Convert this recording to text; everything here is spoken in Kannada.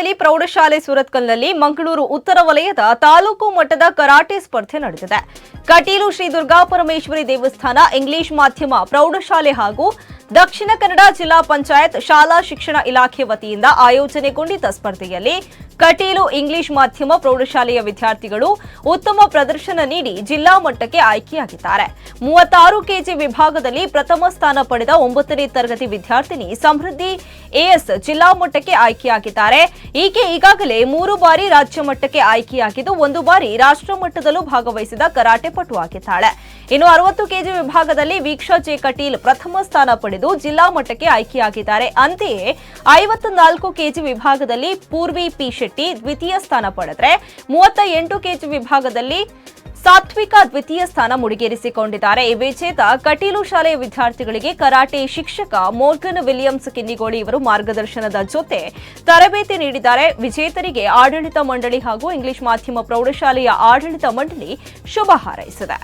ಫ್ಯಾಮಿಲಿ ಪ್ರೌಢಶಾಲೆ ಸುರತ್ಕಲ್ನಲ್ಲಿ ಮಂಗಳೂರು ಉತ್ತರ ವಲಯದ ತಾಲೂಕು ಮಟ್ಟದ ಕರಾಟೆ ಸ್ಪರ್ಧೆ ನಡೆದಿದೆ. ಕಟೀಲು ಶ್ರೀ ದುರ್ಗಾ ಪರಮೇಶ್ವರಿ ದೇವಸ್ಥಾನ, ಇಂಗ್ಲಿಷ್ ಮಾಧ್ಯಮ, ಪ್ರೌಢಶಾಲೆ ಹಾಗೂ ದಕ್ಷಿಣ ಕನ್ನಡ ಜಿಲ್ಲಾ ಪಂಚಾಯತ್ ಶಾಲಾ ಶಿಕ್ಷಣ ಇಲಾಖೆ ವತಿಯಿಂದ ಆಯೋಜನೆಗೊಂಡಿದ್ದ ಸ್ಪರ್ಧೆಯಲ್ಲಿ ಕಟೀಲು ಇಂಗ್ಲಿಷ್ ಮಾಧ್ಯಮ ಪ್ರೌಢಶಾಲೆಯ ವಿದ್ಯಾರ್ಥಿಗಳು ಉತ್ತಮ ಪ್ರದರ್ಶನ ನೀಡಿ ಜಿಲ್ಲಾ ಮಟ್ಟಕ್ಕೆ ಆಯ್ಕೆಯಾಗಿದ್ದಾರೆ. ಮೂವತ್ತಾರು ಕೆಜಿ ವಿಭಾಗದಲ್ಲಿ ಪ್ರಥಮ ಸ್ಥಾನ ಪಡೆದ ಒಂಬತ್ತನೇ ತರಗತಿ ವಿದ್ಯಾರ್ಥಿನಿ ಸಮೃದ್ಧಿ ಎಎಸ್ ಜಿಲ್ಲಾ ಮಟ್ಟಕ್ಕೆ ಆಯ್ಕೆಯಾಗಿದ್ದಾರೆ. ಈಕೆ ಈಗಾಗಲೇ ಮೂರು ಬಾರಿ ರಾಜ್ಯ ಮಟ್ಟಕ್ಕೆ ಆಯ್ಕೆಯಾಗಿದ್ದು, ಒಂದು ಬಾರಿ ರಾಷ್ಟ್ರ ಮಟ್ಟದಲ್ಲೂ ಭಾಗವಹಿಸಿದ ಕರಾಟೆ ಪಟು ಆಗಿದ್ದಾಳೆ ಇನ್ನು ಅರವತ್ತು ಕೆಜಿ ವಿಭಾಗದಲ್ಲಿ ವೀಕ್ಷಾ ಜೆ ಕಟೀಲ್ ಪ್ರಥಮ ಸ್ಥಾನ ಪಡೆದು ಜಿಲ್ಲಾ ಮಟ್ಟಕ್ಕೆ ಆಯ್ಕೆಯಾಗಿದ್ದಾರೆ. ಅಂತೆಯೇ ಐವತ್ತು ನಾಲ್ಕು ಕೆಜಿ ವಿಭಾಗದಲ್ಲಿ ಪೂರ್ವಿ ಪಿ ಶೆಟ್ಟಿ ದ್ವಿತೀಯ ಸ್ಥಾನ ಪಡೆದರೆ ಮೂವತ್ತ ಎಂಟು ಕೆಜಿ ವಿಭಾಗದಲ್ಲಿ ಸಾತ್ವಿಕ ದ್ವಿತೀಯ ಸ್ಥಾನ ಮುಡಿಗೇರಿಸಿಕೊಂಡಿದ್ದಾರೆ. ಈ ವಿಜೇತ ಕಟೀಲು ಶಾಲೆಯ ವಿದ್ಯಾರ್ಥಿಗಳಿಗೆ ಕರಾಟೆ ಶಿಕ್ಷಕ ಮೋರ್ಗನ್ ವಿಲಿಯಮ್ಸ್ ಕಿನ್ನಿಗೋಳಿ ಇವರು ಮಾರ್ಗದರ್ಶನದ ಜೊತೆ ತರಬೇತಿ ನೀಡಿದ್ದಾರೆ. ವಿಜೇತರಿಗೆ ಆಡಳಿತ ಮಂಡಳಿ ಹಾಗೂ ಇಂಗ್ಲಿಷ್ ಮಾಧ್ಯಮ ಪ್ರೌಢಶಾಲೆಯ ಆಡಳಿತ ಮಂಡಳಿ ಶುಭ ಹಾರೈಸಿದೆ.